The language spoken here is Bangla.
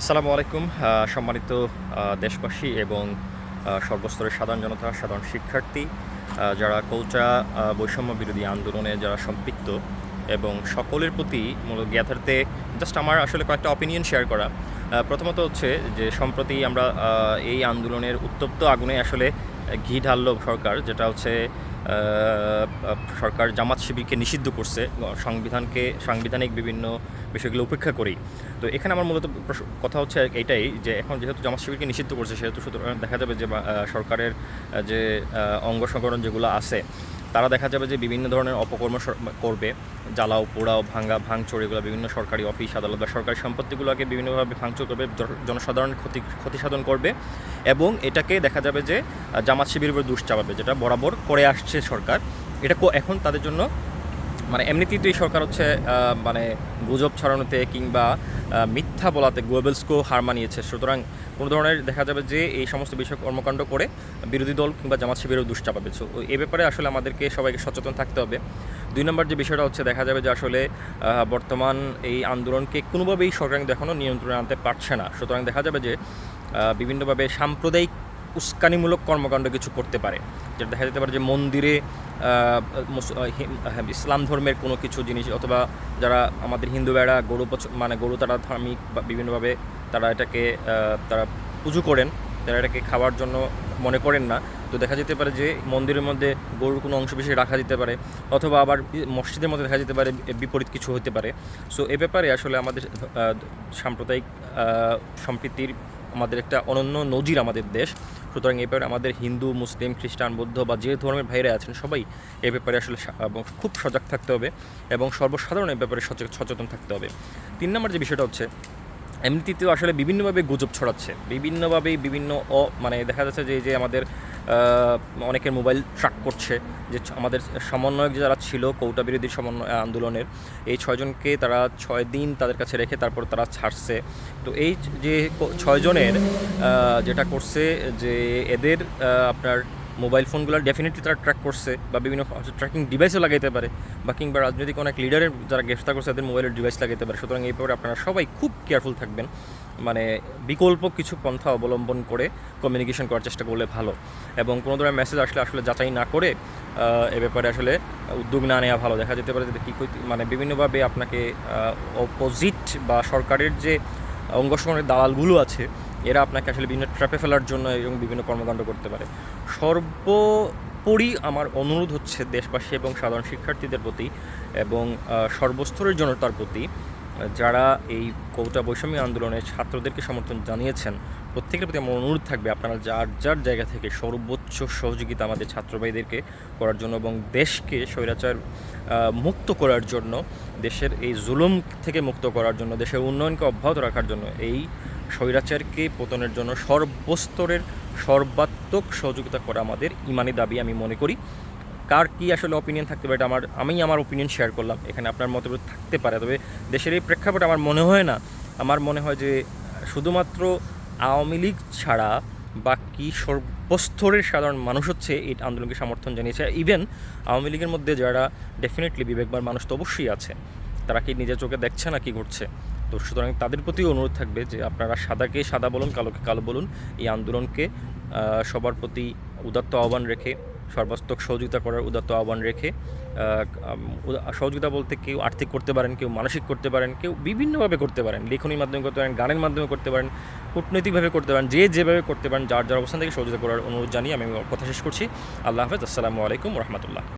আসসালামু আলাইকুম সম্মানিত দেশবাসী এবং সর্বস্তরের সাধারণ জনতা, সাধারণ শিক্ষার্থী যারা কৌচা বৈষম্য বিরোধী আন্দোলনে যারা সম্পৃক্ত এবং সকলের প্রতি মূলত জ্ঞাতার্থে জাস্ট আমার আসলে কয়েকটা অপিনিয়ন শেয়ার করা। প্রথমত হচ্ছে যে, সম্প্রতি আমরা এই আন্দোলনের উত্তপ্ত আগুনে আসলে ঘি ঢাললো সরকার, যেটা হচ্ছে সরকার জামাত শিবিরকে নিষিদ্ধ করছে, সংবিধানকে, সাংবিধানিক বিভিন্ন বিষয়গুলো উপেক্ষা করেই। তো এখানে আমার মূলত কথা হচ্ছে এটাই যে এখন যেহেতু জামাত শিবিরকে নিষিদ্ধ করছে, সেহেতু সুতরাং দেখা যাবে যে সরকারের যে অঙ্গ সংগঠন যেগুলো আছে তারা দেখা যাবে যে বিভিন্ন ধরনের অপকর্ম করবে, জ্বালাও, পোড়াও, ভাঙ্গা, ভাঙচুর, এগুলো বিভিন্ন সরকারি অফিস, আদালত বা সরকারি সম্পত্তিগুলোকে বিভিন্নভাবে ভাঙচুর করবে জনসাধারণের জনসাধারণ ক্ষতি ক্ষতি সাধন করবে এবং এটাকে দেখা যাবে যে জামাত শিবিরের উপর দুষ চাপাবে, যেটা বরাবর করে আসছে সরকার। এটা এখন তাদের জন্য মানে এমনিতেই সরকার হচ্ছে মানে গুজব ছড়ানোতে কিংবা মিথ্যা বলাতে গোয়েবলসকেও হার মানিয়েছে। সুতরাং কোনো ধরনের দেখা যাবে যে এই সমস্ত বিষয় কর্মকাণ্ড করে বিরোধী দল কিংবা জামাত শিবিরেও দুষ চাপাবে সো এ ব্যাপারে আসলে আমাদেরকে সবাইকে সচেতন থাকতে হবে। দুই নম্বর যে বিষয়টা হচ্ছে, দেখা যাবে যে আসলে বর্তমান এই আন্দোলনকে কোনোভাবেই সরকার এখনও নিয়ন্ত্রণে আনতে পারছে না। সুতরাং দেখা যাবে যে বিভিন্নভাবে সাম্প্রদায়িক উস্কানিমূলক কর্মকাণ্ড কিছু করতে পারে। যেটা দেখা যেতে পারে যে মন্দিরে হ্যাঁ, ইসলাম ধর্মের কোনো কিছু জিনিস অথবা যারা আমাদের হিন্দু বেড়া গরু মানে গরু তারা ধার্মিক বা বিভিন্নভাবে তারা এটাকে তারা পুজো করেন তারা এটাকে খাওয়ার জন্য মনে করেন না। তো দেখা যেতে পারে যে মন্দিরের মধ্যে গরুর কোনো অংশ বেশি রাখা যেতে পারে অথবা আবার মসজিদের মধ্যে দেখা যেতে পারে বিপরীত কিছু হতে পারে। সো এ ব্যাপারে আসলে আমাদের সাম্প্রদায়িক সম্প্রীতির আমাদের একটা অনন্য নজির আমাদের দেশ। সুতরাং এ ব্যাপারে আমাদের হিন্দু, মুসলিম, খ্রিস্টান, বৌদ্ধ বা যে ধর্মের ভাইরা আছেন সবাই এ ব্যাপারে আসলে খুব সজাগ থাকতে হবে এবং সর্বসাধারণ এ ব্যাপারে সচে- সচেতন থাকতে হবে। তিন নম্বর যে বিষয়টা হচ্ছে, এমনিতেও আসলে বিভিন্নভাবে গুজব ছড়াচ্ছে। বিভিন্নভাবেই বিভিন্ন অ মানে দেখা যাচ্ছে যে যে আমাদের অনেকের মোবাইল ট্র্যাক করছে যে আমাদের সমন্বয়ক যারা ছিল, কৌটা বিরোধী সমন্বয় আন্দোলনের, এই ছয়জনকে তারা ছয় দিন তাদের কাছে রেখে তারপর তারা ছাড়ছে। তো এই যে ছয়জনের যেটা করছে যে এদের আপনার মোবাইল ফোনগুলো ডেফিনেটলি তারা ট্র্যাক করছে বা বিভিন্ন ট্র্যাকিং ডিভাইসও লাগাইতে পারে বা কিংবা রাজনৈতিক অনেক লিডারের যারা গ্রেফতার করছে, তাদের মোবাইলের ডিভাইস লাগাইতে পারে। সুতরাং এই ব্যাপারে আপনারা সবাই খুব কেয়ারফুল থাকবেন। মানে বিকল্প কিছু পন্থা অবলম্বন করে কমিউনিকেশন করার চেষ্টা করলে ভালো। এবং কোনো ধরনের মেসেজ আসলে আসলে যাচাই না করে এ ব্যাপারে আসলে উদ্যোগ না নেওয়া ভালো। দেখা যেতে পারে যে কী মানে বিভিন্নভাবে আপনাকে অপোজিট বা সরকারের যে অঙ্গসংগঠনের দালালগুলো আছে, এরা আপনাকে আসলে বিভিন্ন ট্র্যাপে ফেলার জন্য এবং বিভিন্ন কর্মকাণ্ড করতে পারে। সর্বোপরি আমার অনুরোধ হচ্ছে দেশবাসী এবং সাধারণ শিক্ষার্থীদের প্রতি এবং সর্বস্তরের জনতার প্রতি, যারা এই কৌটা বৈষম্য আন্দোলনে ছাত্রদেরকে সমর্থন জানিয়েছেন, প্রত্যেকের প্রতি আমার অনুরোধ থাকবে আপনারা যার যার জায়গা থেকে সর্বোচ্চ সহযোগিতা আমাদের ছাত্র ভাইদেরকে করার জন্য এবং দেশকে স্বৈরাচার মুক্ত করার জন্য, দেশের এই জুলুম থেকে মুক্ত করার জন্য, দেশের উন্নয়নকে অব্যাহত রাখার জন্য এই স্বৈরাচারকে পতনের জন্য সর্বস্তরের সর্বাত্মক সহযোগিতা করা আমাদের ইমানি দাবি আমি মনে করি। কার কি আসলে অপিনিয়ন থাকতে পারে আমার আমি আমার অপিনিয়ন শেয়ার করলাম। এখানে আপনার মতভেদ থাকতে পারে, তবে দেশের এই প্রেক্ষাপটে আমার মনে হয় না। আমার মনে হয় যে শুধুমাত্র আওয়ামী লীগ ছাড়া বাকি সর্বস্তরের সাধারণ মানুষ হচ্ছে এই আন্দোলনকে সমর্থন জানিয়েছে। ইভেন আওয়ামী লীগের মধ্যে যারা ডেফিনেটলি বিবেকবার মানুষ তো অবশ্যই আছে। তারা কি নিজের চোখে দেখছে না কি ঘটছে? তো সুতরাং তাদের প্রতি অনুরোধ থাকবে যে আপনারা সাদাকে সাদা বলুন, কালোকে কালো বলুন, এই আন্দোলনকে সবার প্রতি উদাত্ত আহ্বান রেখে, সর্বাত্মক সহযোগিতা করার উদাত্ত আহ্বান রেখে সহযোগিতা বলতে কেউ আর্থিক করতে পারেন, কেউ মানসিক করতে পারেন, কেউ বিভিন্নভাবে করতে পারেন লেখনির মাধ্যমে করতে পারেন, গানের মাধ্যমে করতে পারেন, কূটনৈতিকভাবে করতে পারেন, যে যেভাবে করতে পারেন, যার যার অবস্থান থেকে সহযোগিতা করার অনুরোধ জানিয়ে আমি কথা শেষ করছি। আল্লাহ হাফেজ, আসসালামু আলাইকুম রহমতুল্লাহ।